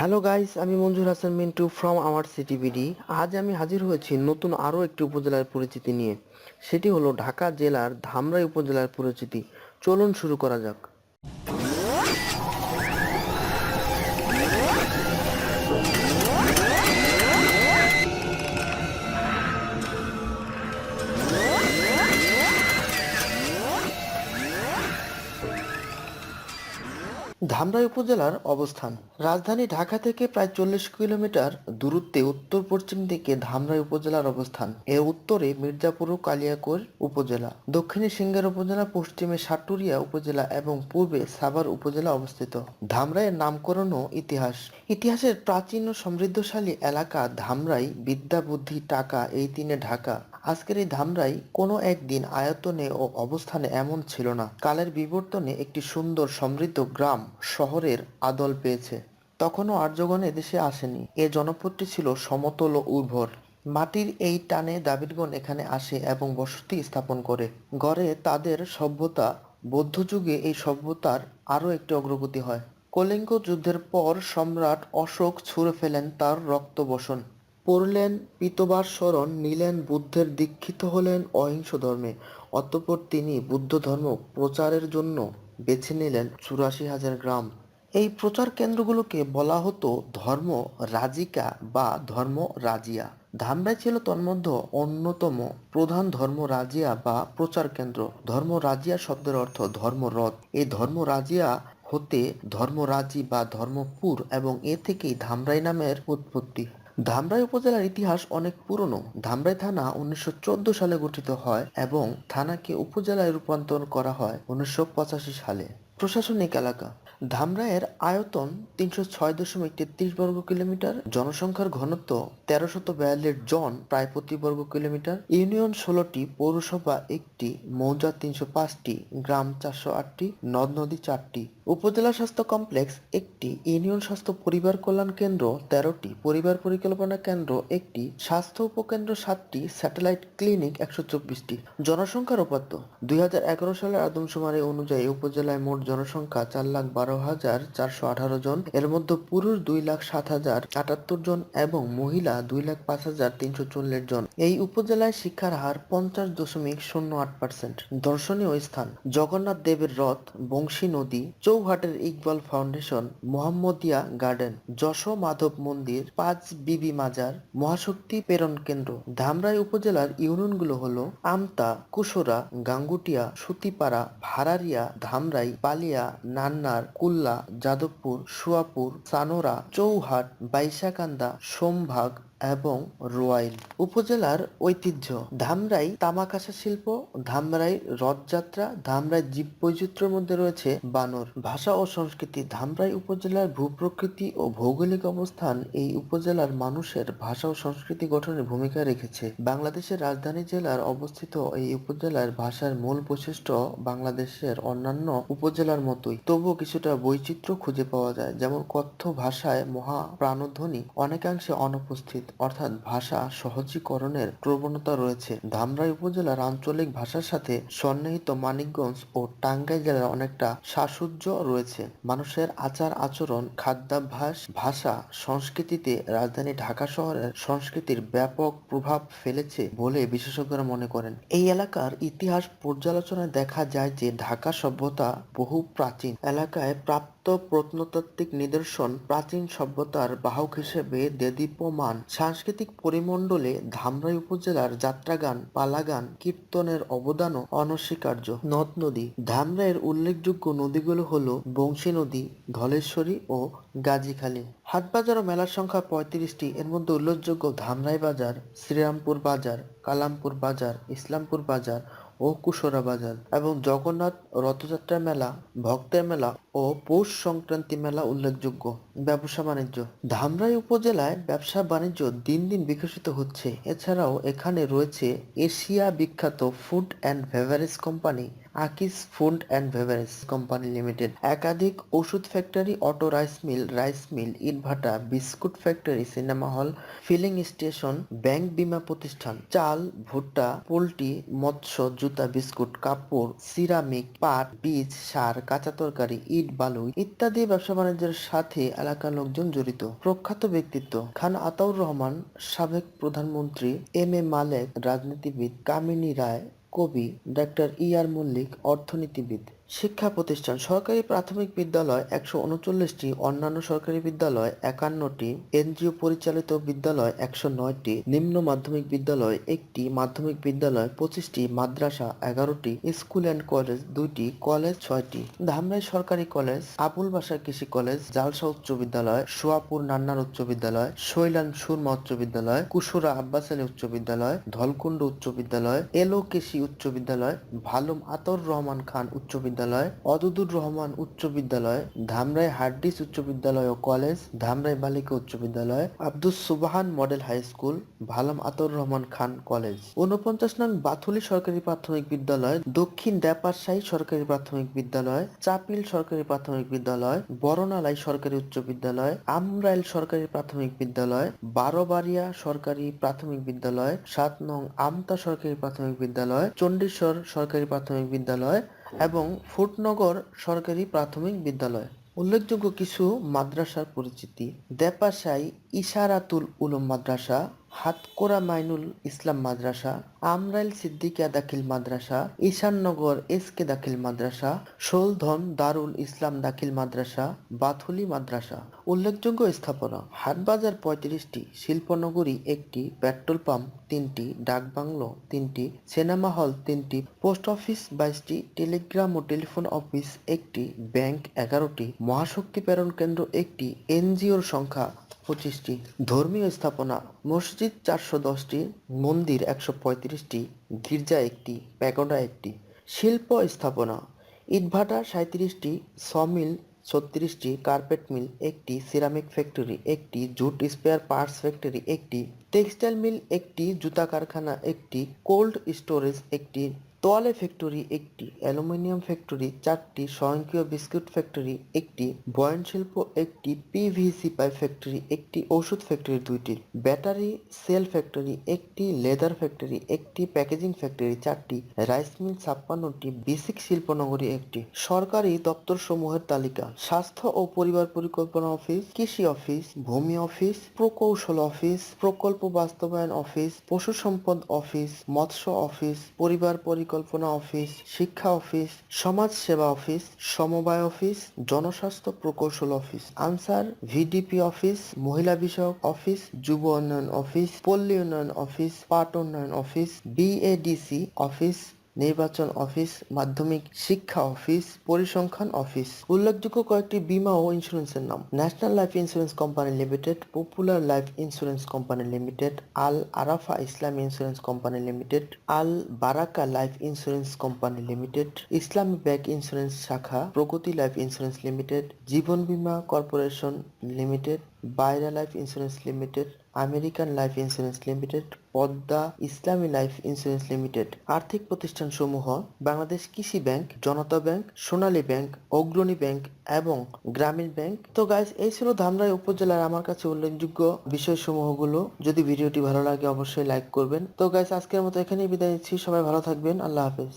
Hello guys আমি Manjur Hasan Mintu from আমার city BD আজ আমি হাজির হয়েছি নতুন আরও একটি উপজেলার পরিচিতি নিয়ে। সেটি হলো ঢাকা জেলার ধামরাই উপজেলার পরিচিতি। চলুন শুরু করা যাক। ধামরাই উপজেলার অবস্থান। রাজধানী ঢাকা থেকে প্রায় চল্লিশ কিলোমিটার দূরত্বে উত্তর পশ্চিম দিকে ধামরাই উপজেলার অবস্থান। এর উত্তরে মির্জাপুর ও কালিয়াকৈর উপজেলা। দক্ষিণে সিঙ্গার উপজেলা, পশ্চিমে সাটুরিয়া উপজেলা এবং পূর্বে সাভার উপজেলা অবস্থিত। ধামরাইয়ের নামকরণ ও ইতিহাস। ইতিহাসের প্রাচীন ও সমৃদ্ধশালী এলাকা ধামরাই বিদ্যা বুদ্ধি টাকা, এই তিনে ঢাকা। আজকের এই ধামরাই কোনো একদিন আয়তনে ও অবস্থানে এমন ছিল না। কালের বিবর্তনে একটি সুন্দর সমৃদ্ধ গ্রাম শহরের আদল পেয়েছে। তখনও আর্যগণ এদেশে আসেনি। এ জনপদটি ছিল সমতল ও উর্বর। মাটির এই টানে দাবিরগণ এখানে আসে এবং বসতি স্থাপন করে। গড়ে তাদের সভ্যতা, বৌদ্ধযুগে এই সভ্যতার আরও একটি অগ্রগতি হয়। কলিঙ্গ যুদ্ধের পর সম্রাট অশোক ছুঁড়ে ফেলেন তার রক্তবসন। পড়লেন পিতবার স্মরণ, নিলেন বুদ্ধের দীক্ষিত হলেন অহিংস ধর্মে। অতঃপর তিনি বুদ্ধ ধর্ম প্রচারের জন্য বেছে নিলেন চুরাশি হাজার গ্রাম। এই প্রচার কেন্দ্রগুলোকে বলা হতো ধর্ম রাজিকা বা ধর্ম রাজিয়া। ধামরাই ছিল তন্মধ্যে অন্যতম প্রধান ধর্ম রাজিয়া বা প্রচার কেন্দ্র। ধর্ম রাজিয়া শব্দের অর্থ ধর্মরথ এই ধর্ম রাজিয়া হতে ধর্মরাজি বা ধর্মপুর এবং এ থেকেই ধামরাই নামের উৎপত্তি। ধামরাই উপজেলার ইতিহাস অনেক পুরনো। ধামরাই থানা উনিশশো চোদ্দ সালে গঠিত হয় এবং থানাকে উপজেলায় রূপান্তর করা হয় উনিশশো পঁচাশি সালে। প্রশাসনিক এলাকা। ধামরাইয়ের আয়তন তিনশো ছয় দশমিক তেত্রিশ বর্গ কিলোমিটার, জনসংখ্যার ঘনত্ব তেরোশত বিয়াল্লিশ জন প্রায় প্রতি বর্গ কিলোমিটার। ইউনিয়ন ষোলোটি, পৌরসভা একটি, মৌজা তিনশো পাঁচটি, গ্রাম চারশো আটটি, নদ নদী চারটি। উপজেলা স্বাস্থ্য কমপ্লেক্স একটি, ইউনিয়ন স্বাস্থ্য পরিবার কল্যাণ কেন্দ্র তেরোটি, পরিবার পরিকল্পনা কেন্দ্র একটি, স্বাস্থ্য উপকেন্দ্র সাতটি, স্যাটেলাইট ক্লিনিক একশো চব্বিশটি। জনসংখ্যার উপাত্ত। দুই হাজার এগারো সালের আদমশুমারি অনুযায়ী উপজেলায় মোট জনসংখ্যা চার লাখ বারো হাজার চারশো আঠারো জন। এর মধ্যে পুরুষ দুই লাখ সাত হাজার আটাত্তর জন এবং মহিলা দুই লাখ পাঁচ হাজার তিনশো চল্লিশ জন। এই উপজেলায় শিক্ষার হার পঞ্চাশ দশমিক শূন্য আট পার্সেন্ট দর্শনীয় স্থান জগন্নাথ দেবের রথ, বংশী নদী, চৌহাটের ইকবাল ফাউন্ডেশন, মোহাম্মদিয়া গার্ডেন, যশো মাধব মন্দির, পাঁচ বিবি মাজার, মহাশক্তি প্রেরণ কেন্দ্র। ধামরাই উপজেলার ইউনিয়নগুলো হলো আমতা, কুশোরা, গাঙ্গুটিয়া, সুতিপাড়া, ভাড়ারিয়া, ধামরাই পালিয়া নান্নার কুল্লা যাদবপুর সুয়াপুর সানোরা চৌহাট বাইশাকান্দা সোমভাগ এবং রোয়াইল উপজেলার ঐতিহ্য। ধামরাই তামাকাশা শিল্প, ধামরাই রথযাত্রা, ধামরাই জীব বৈচিত্র্যের মধ্যে রয়েছে বানর। ভাষা ও সংস্কৃতি, ধামরাই উপজেলার ভূপ্রকৃতি ও ভৌগোলিক অবস্থান এই উপজেলার মানুষের ভাষা ও সংস্কৃতি গঠনে ভূমিকা রেখেছে। বাংলাদেশের রাজধানী জেলার অবস্থিত এই উপজেলার ভাষার মূল বৈশিষ্ট্য বাংলাদেশের অন্যান্য উপজেলার মতোই। তবুও কিছুটা বৈচিত্র্য খুঁজে পাওয়া যায়, যেমন কথ্য ভাষায় মহা প্রাণধ্বনি অনেকাংশে অনুপস্থিত। অর্থাৎ ভাষা সহজীকরণের প্রবণতা রয়েছে। ধামরাই উপজেলার আঞ্চলিক ভাষার সাথে সন্নিহিত মানিকগঞ্জ ও টাঙ্গাইল জেলার অনেকটা সাসুজ্য রয়েছে। মানুষের আচার আচরণ, খাদ্যাভ্যাস, ভাষা, সংস্কৃতিতে রাজধানী ঢাকা শহরের সংস্কৃতির ব্যাপক প্রভাব ফেলেছে বলে বিশেষজ্ঞরা মনে করেন। এই এলাকার ইতিহাস পর্যালোচনায় দেখা যায় যে ঢাকা সভ্যতা বহু প্রাচীন এলাকায় প্রাপ্ত প্রত্নতাত্ত্বিক নিদর্শন, প্রাচীন সভ্যতার বাহক হিসেবে দেদীপ্যমান। সাংস্কৃতিক পরিমণ্ডলে ধামরাই উপজেলার যাত্রাগান, পালাগান, কীর্তনের অবদানও অনস্বীকার্য। নদ নদী। ধামরাইয়ের উল্লেখযোগ্য নদীগুলো হল বংশী নদী, ধলেশ্বরী ও গাজীখালী। হাটবাজার ও মেলার সংখ্যা পঁয়ত্রিশটি। এর মধ্যে উল্লেখযোগ্য ধামরাই বাজার, শ্রীরামপুর বাজার, কালামপুর বাজার, ইসলামপুর বাজার ও কুশোরা বাজার এবং জগন্নাথ রথযাত্রা মেলা, ভক্তের মেলা ও পৌষ সংক্রান্তি মেলা উল্লেখযোগ্য। ব্যবসা বাণিজ্য। ধামরাই উপজেলায় ব্যবসা বাণিজ্য দিন দিন বিকশিত হচ্ছে। এছাড়াও এখানে রয়েছে এশিয়া বিখ্যাত food and beverage company Akij food and beverage company limited একাধিক ওষুধ factory auto rice mill rice mill ইটভাটা, biscuit factory cinema hall filling station bank বীমা প্রতিষ্ঠান, চাল, ভুট্টা, পোল্ট্রি, মৎস্য, জুতা, বিস্কুট, কাপড় সিরামিক পাট, বীজ, সার, কাঁচা তরকারি, ইট, বালু ইত্যাদি ব্যবসা বাণিজ্যের সাথে এলাকার লোকজন জড়িত। প্রখ্যাত ব্যক্তিত্ব খান আতাউর রহমান, সাবেক প্রধানমন্ত্রী এম এ মালেক, রাজনীতিবিদ কামিনী রায় কবি ডাক্তার ই আর মল্লিক অর্থনীতিবিদ। শিক্ষা প্রতিষ্ঠান, সরকারি প্রাথমিক বিদ্যালয় একশো উনচল্লিশটি, অন্যান্য সরকারি বিদ্যালয় একান্নটি, এনজিও পরিচালিত বিদ্যালয় একশো নয়টি, নিম্ন মাধ্যমিক বিদ্যালয় একটি, মাধ্যমিক বিদ্যালয় পঁচিশটি, মাদ্রাসা এগারোটি, স্কুল অ্যান্ড কলেজ দুইটি, কলেজ ছয়টি। ধামরাই সরকারি কলেজ, আবুল বাসা কৃষি কলেজ, জালসা উচ্চ বিদ্যালয়, সোয়াপুর নান্নার উচ্চ বিদ্যালয়, শৈলান সুরমা উচ্চ বিদ্যালয় কুসুরা আব্বাস আলী উচ্চ বিদ্যালয়, ধলকুণ্ড উচ্চ বিদ্যালয়, এলো কৃষি উচ্চ বিদ্যালয়, ভালুম আতর রহমান খান উচ্চ বিদ্যালয়। অদুদুর রহমান উচ্চ বিদ্যালয়, ধামরাই হার্ডিস উচ্চ বিদ্যালয় ও কলেজ, ধামরাই বালিকা উচ্চ বিদ্যালয়, আব্দুস সুবাহান মডেল হাই স্কুল, ভালাম আতর রহমান খান কলেজ। উনপঞ্চাশ নং বাথুলি সরকারি প্রাথমিক বিদ্যালয়, দক্ষিণ দ্যাপারশাহী সরকারি প্রাথমিক বিদ্যালয় চাপিল সরকারি প্রাথমিক বিদ্যালয় বরনালাই সরকারি উচ্চ বিদ্যালয়, আমরাইল সরকারি প্রাথমিক বিদ্যালয়, বারোবাড়িয়া সরকারি প্রাথমিক বিদ্যালয়, সাত নং আমতা সরকারি প্রাথমিক বিদ্যালয়, চণ্ডীশ্বর সরকারি প্রাথমিক বিদ্যালয় এবং ফুটনগর সরকারি প্রাথমিক বিদ্যালয়। উল্লেখযোগ্য কিছু মাদ্রাসার পরিচিতি। দেপাশাই ইশারাতুল উলুম মাদ্রাসা হাতকোরা মাইনুল ইসলাম মাদ্রাসা, আমরাইল সিদ্দিকিয়া দাখিল মাদ্রাসা, ঈশাননগর এস কে দাখিল মাদ্রাসা, শোলধন দারুল ইসলাম দাখিল মাদ্রাসা, বাথুলি মাদ্রাসা। উল্লেখযোগ্য স্থাপনা, হাটবাজার পঁয়ত্রিশটি, শিল্পনগরী একটি, পেট্রোল পাম্প তিনটি ডাকবাংলো তিনটি, সিনেমা হল তিনটি, পোস্ট অফিস বাইশটি, টেলিগ্রাম ও টেলিফোন অফিস একটি, ব্যাংক এগারোটি, মহাশক্তি প্রেরণ কেন্দ্র একটি, এনজিওর সংখ্যা পঁচিশটি ধর্মীয় স্থাপনা। মসজিদ চারশো দশটি, মন্দির একশো পঁয়ত্রিশটি, গির্জা একটি, প্যাগোডা একটি। শিল্প স্থাপনা। ইটভাটা সাঁত্রিশটি সমিল ছত্রিশটি, কার্পেট মিল একটি, সিরামিক ফ্যাক্টরি একটি, জুট স্পেয়ার পার্টস ফ্যাক্টরি একটি, টেক্সটাইল মিল একটি, জুতা কারখানা একটি, কোল্ড স্টোরেজ একটি তোয়ালে ফ্যাক্টরি একটি, অ্যালুমিনিয়াম ফ্যাক্টরি চারটি, স্বয়ংক্রিয় বিস্কুট ফ্যাক্টরি একটি, বয়ন শিল্প একটি পিভিসি পাইপ ফ্যাক্টরি একটি, ওষুধ ফ্যাক্টরি দুইটি, ব্যাটারি সেল ফ্যাক্টরি একটি, লেদার ফ্যাক্টরি একটি, প্যাকেজিং ফ্যাক্টরি চারটি, রাইস মিল ছাপ্পান্নটি, বেসিক শিল্পনগরী একটি। সরকারি দপ্তর সমূহের তালিকা, স্বাস্থ্য ও পরিবার পরিকল্পনা অফিস, কৃষি অফিস, ভূমি অফিস, প্রকৌশল অফিস, প্রকল্প বাস্তবায়ন অফিস পশু সম্পদ অফিস, মৎস্য অফিস, পরিবার পরিকল্পনা অফিস, শিক্ষা অফিস সমাজ সেবা অফিস, সমবায় অফিস, জনস্বাস্থ্য প্রকৌশল অফিস, আনসার, ভিডিপি অফিস, মহিলা বিষয়ক অফিস, যুব উন্নয়ন অফিস, পল্লী উন্নয়ন অফিস, পাট উন্নয়ন অফিস, বিএডিসি অফিস নির্বাচন অফিস, মাধ্যমিক শিক্ষা অফিস, পরিসংখ্যান অফিস। উল্লেখযোগ্য কয়েকটি বীমা ও ইন্স্যুরেন্সের নাম। National life insurance company limited, popular life insurance company limited, Al Arafa Islam insurance company limited, Al Baraka life insurance company limited, Islami bank insurance শাখা, Pragati life insurance limited, Jiban Bima corporation limited, Baira life insurance limited American life insurance limited, Padma Islami life insurance limited. আর্থিক প্রতিষ্ঠানসমূহ Bangladesh Krishi bank, Janata bank, Sonali bank, Agrani bank এবং Grameen bank. তো guys এই ছিল ধামরাই উপজেলার আমার কাছে উল্লেখযোগ্য বিষয়সমূহগুলো। যদি ভিডিওটি ভালো লাগে, অবশ্যই লাইক করবেন। তো গাইজ আজকের মতো এখানেই বিদায় নিচ্ছি। সবাই ভালো থাকবেন। আল্লাহ হাফেজ।